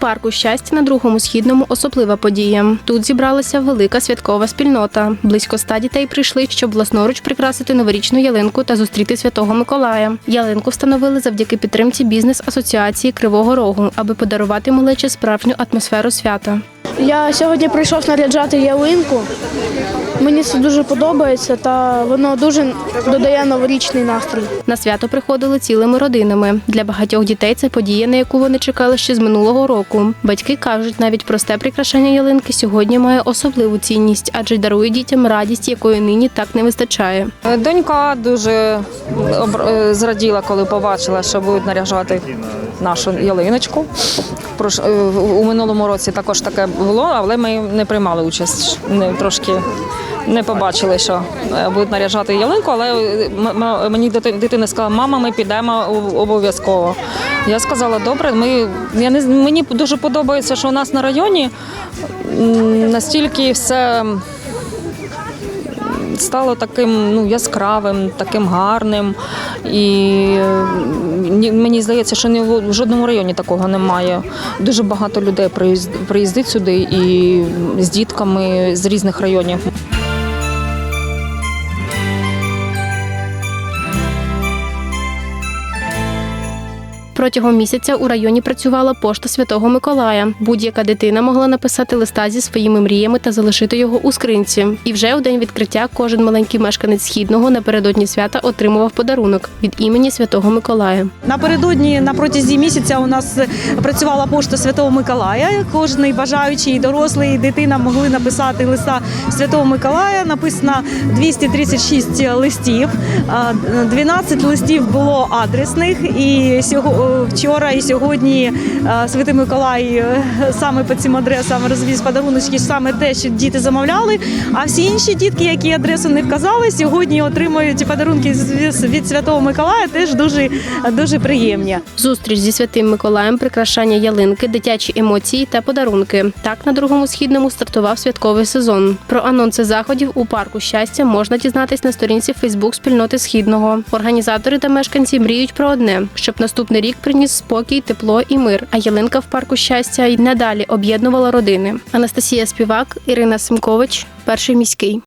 парку щастя на другому східному особлива подія. Тут зібралася велика святкова спільнота. Близько ста дітей прийшли, щоб власноруч прикрасити новорічну ялинку та зустріти святого Миколая. Ялинку встановили завдяки підтримці бізнес-асоціації Кривого Рогу, аби подарувати малечі справжню атмосферу свята. Я сьогодні прийшов наряджати ялинку. Мені це дуже подобається та воно дуже додає новорічний настрій. На свято приходили цілими родинами. Для багатьох дітей це подія, на яку вони чекали ще з минулого року. Батьки кажуть, навіть просте прикрашання ялинки сьогодні має особливу цінність, адже дарує дітям радість, якої нині так не вистачає. Донька дуже е, зраділа, коли побачила, що будуть наряжати нашу ялиночку. Е, У минулому році також таке було, але ми не приймали участь. Не, трошки не побачили, що е, будуть наряжати ялинку, але е, мені дитина сказала, мама, ми підемо обов'язково. Я сказала, добре, ми, я не, мені дуже подобається, що у нас на районі настільки все стало таким ну, яскравим, таким гарним. І е, мені здається, що ні в жодному районі такого немає. Дуже багато людей приїзд- приїздить сюди і з дітками з різних районів. Протягом місяця у районі працювала пошта Святого Миколая. Будь-яка дитина могла написати листа зі своїми мріями та залишити його у скринці. І вже у день відкриття кожен маленький мешканець східного напередодні свята отримував подарунок від імені Святого Миколая. Напередодні на протязі місяця у нас працювала пошта Святого Миколая. Кожний бажаючий, дорослий, і дитина могли написати листа Святого Миколая. Написано 236 листів. А, 12 листів було адресних. І сього- вчора і сьогодні Святий Миколай е, саме по цим адресам розвіз подаруночки, саме те, що діти замовляли. А всі інші дітки, які адресу не вказали, сьогодні отримують подарунки від Святого Миколая. Теж дуже дуже приємні. Зустріч зі святим Миколаєм, прикрашання ялинки, дитячі емоції та подарунки. Так на другому східному стартував святковий сезон. Про анонси заходів у парку щастя можна дізнатись на сторінці Фейсбук спільноти Східного. Організатори та мешканці мріють про одне, щоб наступний рік приніс спокій, тепло і мир. А ялинка в парку щастя й надалі об'єднувала родини. Анастасія Співак, Ірина Симкович, перший міський.